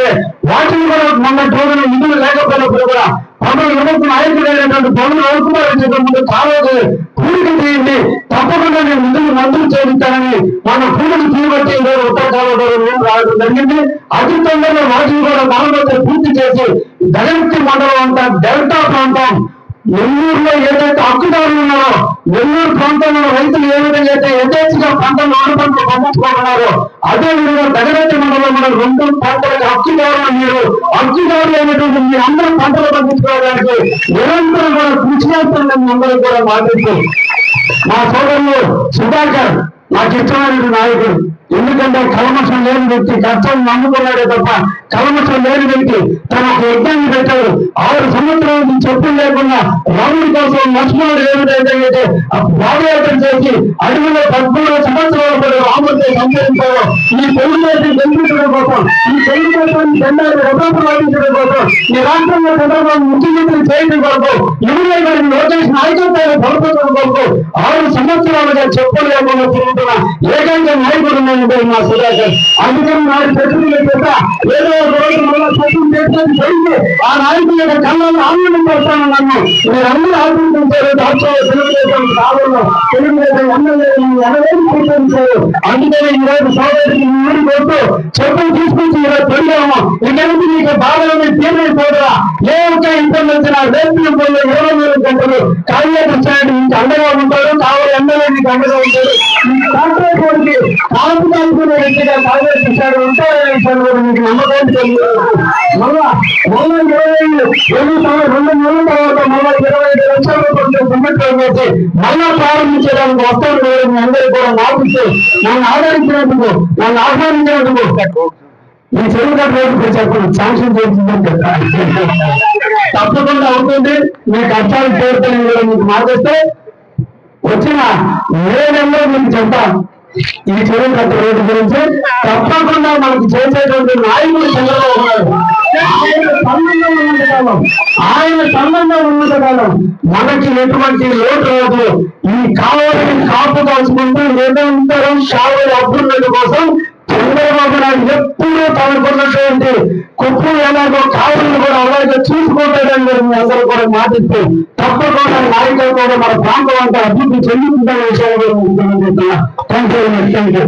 ఏంటంటే వాటిని కూడా మొన్న రోజున నిధులు లేకపోయినప్పుడు కూడా పనులు యువకు నాయకుడైనటువంటి పనులు అవుతున్నారు చెప్పే ముందు కాలేదు పూడిక చేయండి తప్పకుండా నేను నిధులు మంజూరు చేయించానని మన పూడికి తీయబట్టి ఈరోజు ఉత్తరాఖండ్ రావడం జరిగింది. అతి తొందరగా వాటిని కూడా మరమ్మతు పూర్తి చేసి దళిత మండలం అంతా డెల్టా ప్రాంతం నెల్లూరులో ఏదైతే హక్కుదారులు ఉన్నారో నెల్లూరు ప్రాంతంలో రైతులు ఏ విధంగా అయితే యథేచ్ఛగా పంటలు అదే విధంగా దగరత్తి మండలంలో రెండు పంటలకు హక్కుదారులు మీరు. హక్కుదారులు అయినటువంటి మీ అందరూ పంటలు పండించుకోవడానికి నిరంతరం కూడా కృషి చేస్తున్న అందరూ కూడా మాట్లాడుతూ మా సోదరులు సుధాకర్ నాకు ఇష్టమైన నాయకుడు. ఎందుకంటే కలమసం లేని వ్యక్తి కష్టం నమ్ముకున్నాడే తప్ప కలమసం లేని వ్యక్తి తనకు ఒక యజ్ఞాన్ని పెట్టాడు. ఆరు సంవత్సరాల నుంచి చెప్పులు లేకుండా రాముడి కోసం లక్ష్మణుడు ఏమిటైతే విధంగా అయితే పాదయాత్ర అడవిలో పద్మూడు సంవత్సరాల పాటు రాముడితో సంచరించాడు ఈ తెలుగుదేశం గెలిపించడం కోసం ఈ తెలుగుదేశం జెండాను రథోపరాధించడం కోసం ఈ రాష్ట్రంలో చంద్రబాబు ముఖ్యమంత్రి చేయడం కొరకు యువనే గారి లోకేష్ నాయకత్వాన్ని బలపరచడం కొరకు ఆరు సంవత్సరాలుగా చెప్పులు తిరుగుతున్న ఏకైక నాయకుడు నేను మా సుధాకర్ అందుకని నాడు చెట్టులు చేత ఏదో ఒక రోజు మళ్ళా చెట్టులు చేసేది జరిగి ఆ నాయకుల యొక్క కళ్ళను ఆనందం చేస్తాను నన్ను. మీరందరూ ఆనందించారు. దాంట్లో తెలుగుదేశం కాలంలో తెలుగుదేశం అందుకని ఈ సోదరికి ఊరి కొట్టు చెప్పులు తీసుకొచ్చి ఈరోజు పెరిగాము ఇక నుంచి మీకు బాధలని తీరైపోదురా ఏ ఒక్క ఇబ్బంది వచ్చినా రేపు పోయే ఇరవై వేల గంటలు కార్యదర్శి అండగా ఉంటారు కావాలి ఎమ్మెల్యే మీకు అండగా ఉంటారు. కాంట్రాక్ట్ వారికి కాపు కాల్చుకునే వ్యక్తిగా కాంగ్రెస్ ఇచ్చాడు ఉంటే ఇచ్చాడు మీకు నమ్మకం కలిగిస్తున్నారు. మళ్ళా మళ్ళా ఇరవై రెండు రెండు నెలల తర్వాత మళ్ళా ఇరవై ఐదు లక్షల రూపాయలు గుమ్మట్లో వేసి మళ్ళా ప్రారంభించడానికి వస్తాను కూడా మీ అందరికీ కూడా మాపిస్తూ నన్ను ఆదరించినందుకు నన్ను ఆహ్వానించినందుకు మీ చెరువు కట్టడానికి చెప్పండి శాంక్షన్ చేసిందని చెప్పాలి తప్పకుండా అవుతుంది మీ కష్టాలు తీరుతాయని కూడా మీకు మాటిస్తే వచ్చిన ఏ నెలలో మీకు చెప్తాను ఈ చెరువు కట్ట రోడ్డు గురించి తప్పకుండా మనకి చేసేటువంటి నాయకుడు చంద్రబాబు నాయుడు ఆయన సంబంధం ఉన్నంత కాలం ఆయన సంబంధం ఉన్నంత కాలం మనకి ఎటువంటి లోటు రాదు. ఈ కావాలని కాపు కాల్చుకుంటూ నిరంతరం కావాలి అభ్యున్నతి కోసం చంద్రబాబు ఎప్పుడూ తనకున్నటువంటి కుక్కలు ఎలాగో కావాలని కూడా అలాగే చూసుకుంటాడని మీరు మీ అందరూ కూడా మాటిస్తూ తప్పకుండా నాయకులు కూడా మన ప్రాంతం అంతా అభివృద్ధి చెందుతుందనే విషయాన్ని కూడా మీకు థ్యాంక్ యూ